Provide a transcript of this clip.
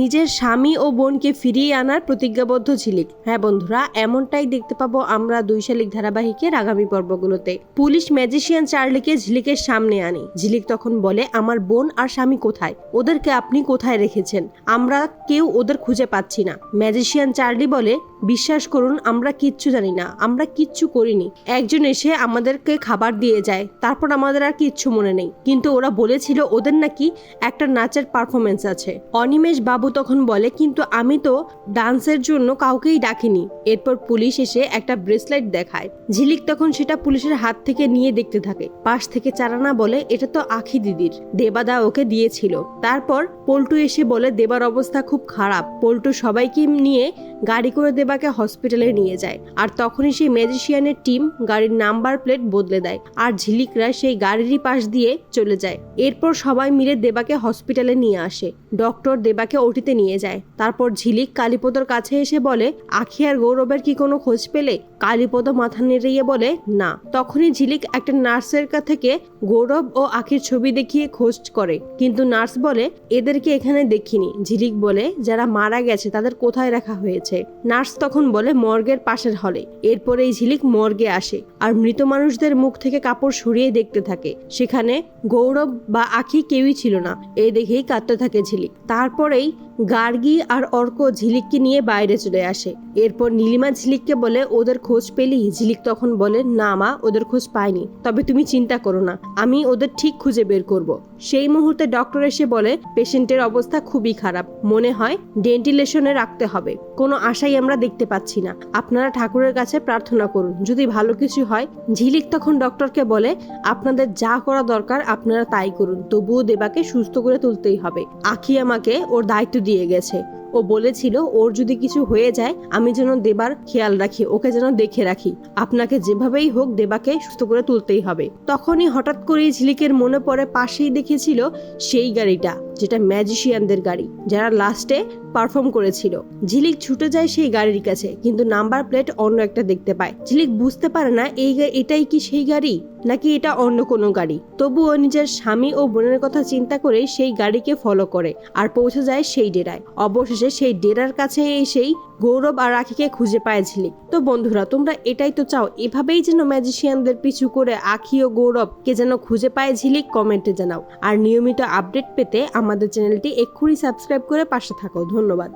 নিজের স্বামী ও বোনকে ফিরিয়ে আনার প্রতিজ্ঞাবদ্ধ ঝিলিক হ্যাঁ বন্ধুরা, এমনটাই দেখতে পাবো আমরা দুই শালিক ধারাবাহিকের আগামী পর্বগুলোতে। পুলিশ ম্যাজিশিয়ান চার্লিকে ঝিলিকের সামনে আনে। ঝিলিক তখন বলে, আমার বোন আর স্বামী কোথায়? ওদেরকে আপনি কোথায় রেখেছেন? আমরা কেউ ওদের খুঁজে পাচ্ছি না। ম্যাজিশিয়ান চার্লি বলে বিশ্বাস করুন, আমরা কিচ্ছু জানি না, আমরা কিচ্ছু করিনি। একজন এসে আমাদেরকে খাবার দিয়ে যায়, তারপর আমাদের আর কিচ্ছু মনে নেই। কিন্তু ওরা বলেছিল, ওদের নাকি একটা নাচের পারফরমেন্স আছে। অনিমেষ বাবু তখন বলে, কিন্তু আমি তো ডান্সের জন্য কাউকেই ডাকিনি। এরপর পুলিশ এসে একটা ব্রেসলেট দেখায়। ঝিলিক তখন সেটা পুলিশের হাত থেকে নিয়ে দেখতে থাকে। পাশ থেকে চারানা বলে, এটা তো আখি দিদির। দেবাদা ওকে দিয়েছিল। তারপর পল্টু এসে বলে, দেবার অবস্থা খুব খারাপ। পল্টু সবাইকে নিয়ে গাড়ি করে দেবাকে হসপিটালে নিয়ে যায়। আর তখনই সেই ম্যাজিশিয়ানের টিম গাড়ির নাম্বার প্লেট বদলে দেয় আর ঝিলিকরা সেই গাড়িরই পাশ দিয়ে চলে যায়। এরপর সবাই মিলে দেবাকে হসপিটালে নিয়ে আসে। ডক্টর দেবাকে ওটিতে নিয়ে যায়। তারপর ঝিলিক কালীপদর কাছে এসে বলে, আখি আর গৌরবের কি কোনো খোঁজ পেলে? কালীপদ মাথা নেড়িয়ে বলে, না। তখনই ঝিলিক একটা নার্সের থেকে গৌরব ও আখির ছবি দেখিয়ে খোঁজ করে। কিন্তু নার্স বলে, এদেরকে এখানে দেখিনি। ঝিলিক বলে, যারা মারা গেছে তাদের কোথায় রাখা হয়েছে? নার্স তখন বলে, মর্গের পাশের হলে। এরপরে এই ঝিলিক মর্গে আসে আর মৃত মানুষদের মুখ থেকে কাপড় সরিয়ে দেখতে থাকে। সেখানে গৌরব বা আখি কেউই ছিল না। এ দেখেই কাঁদতে থাকে ঝিলিক। তারপরেই গার্গি আর অর্ক ঝিলিককে নিয়ে বাইরে চলে আসে। এরপর নীলিমা ঝিলিককে বলে, ওদের খোঁজ পেলি? ঝিলিক তখন বলে, না মা, ওদের খোঁজ পাইনি। তবে তুমি চিন্তা করো না, আমি ওদের ঠিক খুঁজে বের করব। সেই মুহূর্তে ডক্টর এসে বলে, পেশেন্টের অবস্থা খুবই খারাপ। মনে হয় ডেন্টিলেশনে রাখতে হবে। কোনো আশাই আমরা দেখতে পাচ্ছি না। আপনারা ঠাকুরের কাছে প্রার্থনা করুন। যদি ভালো কিছু হয়, ঝিলিক তখন ডক্টরকে বলে, আপনাদের যা করা দরকার, আপনারা তাই করুন। তবুও দেবাকে সুস্থ করে তুলতেই হবে। আখি আমাকে ওর দায়িত্ব দিয়ে গেছে। ও বলেছিল, ওর যদি কিছু হয়ে যায়, আমি যেন দেবার খেয়াল রাখি, ওকে যেন দেখে রাখি। আপনাকে যেভাবেই হোক দেবাকে সুস্থ করে তুলতেই হবে। তখনই হঠাৎ করেই ঝিলিকের মনে পড়ে, পাশেই দেখেছিল সেই গাড়িটা। যেটা ম্যাজিশিয়ানদের গাড়ি, যারা লাস্টে পারফর্ম করেছিল। ঝিলিক ছুটে যায় সেই গাড়ির কাছে, কিন্তু নাম্বার প্লেট অন্য একটা দেখতে পায়। ঝিলিক বুঝতে পারে না, এই এটাই কি সেই গাড়ি? নাকি এটা অন্য কোনো গাড়ি? তবুও নিজের স্বামী ও বোনের কথা চিন্তা করে সেই গাড়িকে ফলো করে, আর পৌঁছে যায় সেই ডেরায়। অবশেষে সেই ডেরার কাছে এসেই গৌরব আর রাখিকে খুঁজে পায় ঝিলিক তো বন্ধুরা, তোমরা এটাই তো চাও, এভাবেই যেন ম্যাজিশিয়ানদের পিছু করে আখি ও গৌরবকে যেন খুঁজে পায় ঝিলিক কমেন্টে জানাও। আর নিয়মিত আপডেট পেতে আমাদের চ্যানেলটি এক্ষুনি সাবস্ক্রাইব করে পাশে থাকো। ধন্যবাদ।